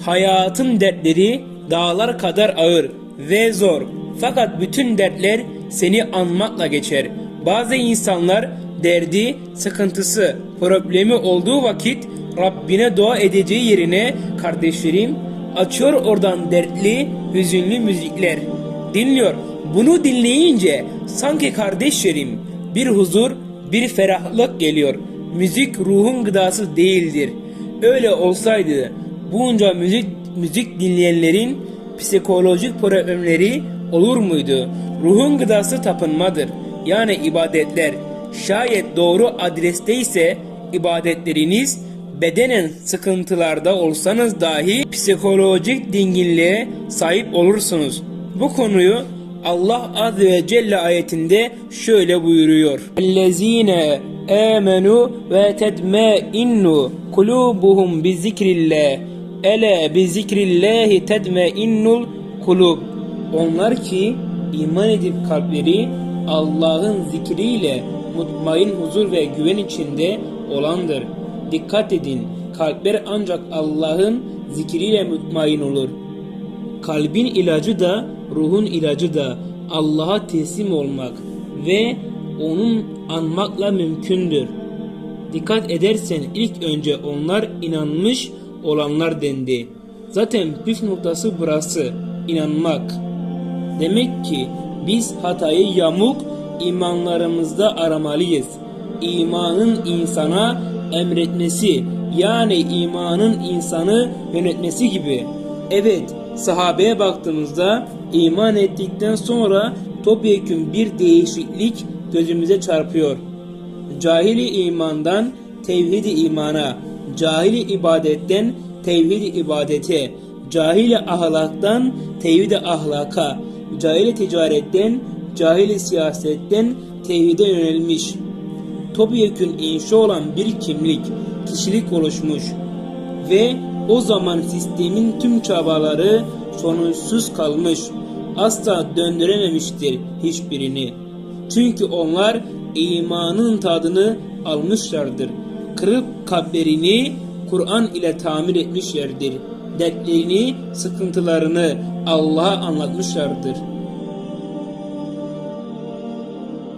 Hayatın dertleri dağlar kadar ağır ve zor. Fakat bütün dertler seni anmakla geçer. Bazı insanlar derdi, sıkıntısı, problemi olduğu vakit Rabbine dua edeceği yerine kardeşlerim açıyor oradan dertli, hüzünlü müzikler. Dinliyor. Bunu dinleyince sanki kardeşlerim bir huzur, bir ferahlık geliyor. Müzik ruhun gıdası değildir. Öyle olsaydı bunca müzik müzik dinleyenlerin psikolojik problemleri olur muydu? Ruhun gıdası tapınmadır. Yani ibadetler. Şayet doğru adresteyse ibadetleriniz bedenen sıkıntılarda olsanız dahi psikolojik dinginliğe sahip olursunuz. Bu konuyu Allah Azze ve Celle ayetinde şöyle buyuruyor. اَلَّذ۪ينَ آمَنُوا وَتَدْمَئِنُّ قُلُوبُهُمْ بِذِكْرِ اللّٰهِ Ele bi zikrillahi tedme innul kulub. Onlar ki iman edip kalpleri Allah'ın zikriyle mutmain huzur ve güven içinde olandır. Dikkat edin, kalpler ancak Allah'ın zikriyle mutmain olur. Kalbin ilacı da ruhun ilacı da Allah'a teslim olmak ve onun anmakla mümkündür. Dikkat edersen ilk önce onlar inanmış olanlar dendi. Zaten püf noktası burası. inanmak. Demek ki biz hatayı yamuk imanlarımızda aramalıyız. İmanın insana emretmesi yani imanın insanı yönetmesi gibi. Evet sahabeye baktığımızda iman ettikten sonra topyekun bir değişiklik gözümüze çarpıyor. Cahili imandan tevhidi imana, cahili ibadetten tevhidi ibadete, cahili ahlaktan tevhidi ahlaka, cahili ticaretten, cahili siyasetten tevhide yönelmiş. Topyekun inşa olan bir kimlik, kişilik oluşmuş ve o zaman sistemin tüm çabaları sonuçsuz kalmış. Asla döndürememiştir hiçbirini. Çünkü onlar imanın tadını almışlardır. Kırıp kalplerini Kur'an ile tamir etmişlerdir. Dertlerini, sıkıntılarını Allah'a anlatmışlardır.